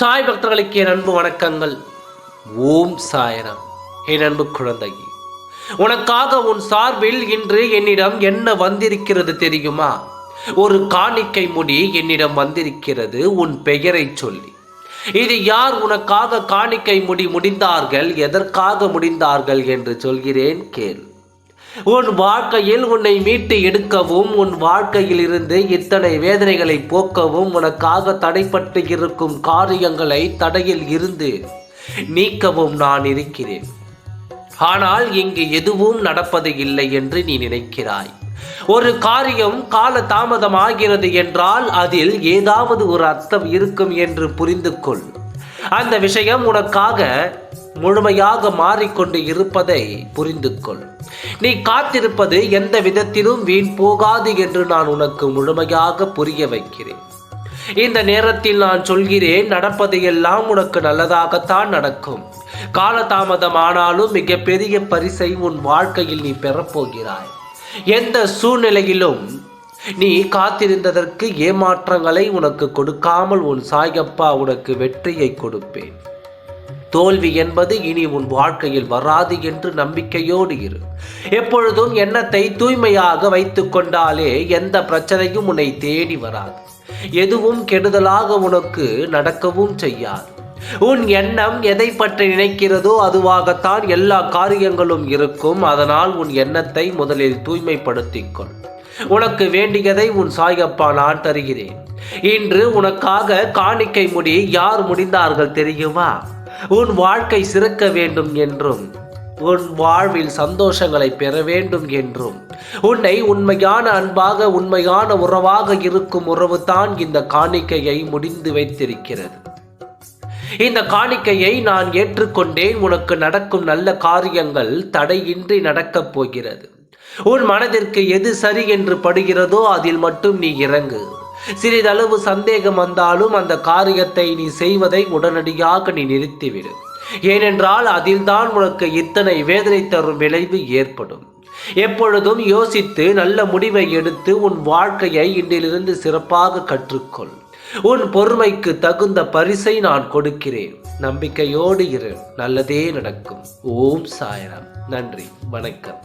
சாய் பக்தர்களுக்கு என் அன்பு வணக்கங்கள். ஓம் சாயரம். என் அன்பு குழந்தை உனக்காக உன் சார்பில் இன்று என்னிடம் என்ன வந்திருக்கிறது தெரியுமா? ஒரு காணிக்கை முடி என்னிடம் வந்திருக்கிறது உன் பெயரை சொல்லி. இது யார் உனக்காக காணிக்கை முடி முடிந்தார்கள் எதற்காக முடிந்தார்கள் என்று சொல்கிறேன் கேள். உன் வாழ்க்கையில் உன்னை மீட்டு எடுக்கவும் உன் வாழ்க்கையில் இருந்து இத்தனை வேதனைகளை போக்கவும் உனக்காக தடைப்பட்டு இருக்கும் காரியங்களை தடையில் இருந்து நீக்கவும் நான் இருக்கிறேன். ஆனால் இங்கு எதுவும் நடப்பது இல்லை என்று நீ நினைக்கிறாய். ஒரு காரியம் கால தாமதமாகிறது என்றால் அதில் ஏதாவது ஒரு அர்த்தம் இருக்கும் என்று புரிந்து கொள் அந்த விஷயம் உனக்காக முழுமையாக மாறிக்கொண்டு இருப்பதை புரிந்து கொள் நீ காத்திருப்பது எந்த விதத்திலும் வீண் போகாது என்று நான் உனக்கு முழுமையாக புரிய வைக்கிறேன். இந்த நேரத்தில் நான் சொல்கிறேன் நடப்பது எல்லாம் உனக்கு நல்லதாகத்தான் நடக்கும். காலதாமதமானாலும் மிகப்பெரிய பரிசை உன் வாழ்க்கையில் நீ பெறப்போகிறாய். எந்த சூழ்நிலையிலும் நீ காத்திருந்ததற்கு ஏமாற்றங்களை உனக்கு கொடுக்காமல் உன் சாயப்பா உனக்கு வெற்றியை கொடுப்பேன். தோல்வி என்பது இனி உன் வாழ்க்கையில் வராது என்று நம்பிக்கையோடு இரு. எப்பொழுதும் எண்ணத்தை தூய்மையாக வைத்து கொண்டாலே எந்த பிரச்சனையும் உன்னை தேடி வராது. எதுவும் கெடுதலாக உனக்கு நடக்கவும் செய்யாது. உன் எண்ணம் எதை பற்றி நினைக்கிறதோ அதுவாகத்தான் எல்லா காரியங்களும் இருக்கும். அதனால் உன் எண்ணத்தை முதலில் தூய்மைப்படுத்திக் கொள். உனக்கு வேண்டியதை உன் சாயப்பா நான் தருகிறேன். இன்று உனக்காக காணிக்கை முடி யார் முடிந்தார்கள் தெரியுமா? உன் வாழ்க்கை சிறக்க வேண்டும் என்றும் உன் வாழ்வில் சந்தோஷங்களை பெற வேண்டும் என்றும். உன்னை உண்மையான அன்பாக உண்மையான உறவாக இருக்கும் உறவு தான் இந்த காணிக்கையை முடிந்து வைத்திருக்கிறது. இந்த காணிக்கையை நான் ஏற்றுக்கொண்டேன். உனக்கு நடக்கும் நல்ல காரியங்கள் தடையின்றி நடக்கப் போகிறது. உன் மனதிற்கு எது சரி என்று படுகிறதோ அதில் மட்டும் நீ இறங்கு. சிறிதளவு சந்தேகம் வந்தாலும் அந்த காரியத்தை நீ செய்வதை உடனடியாக நீ நிறுத்திவிடு. ஏனென்றால் அதில்தான் உனக்கு இத்தனை வேதனை தரும் விளைவு ஏற்படும். எப்பொழுதும் யோசித்து நல்ல முடிவை எடுத்து உன் வாழ்க்கையை இன்றிலிருந்து சிறப்பாக கற்றுக்கொள். உன் பொறுமைக்கு தகுந்த பரிசை நான் கொடுக்கிறேன். நம்பிக்கையோடு இரு. நல்லதே நடக்கும். ஓம் சாயராம். நன்றி. வணக்கம்.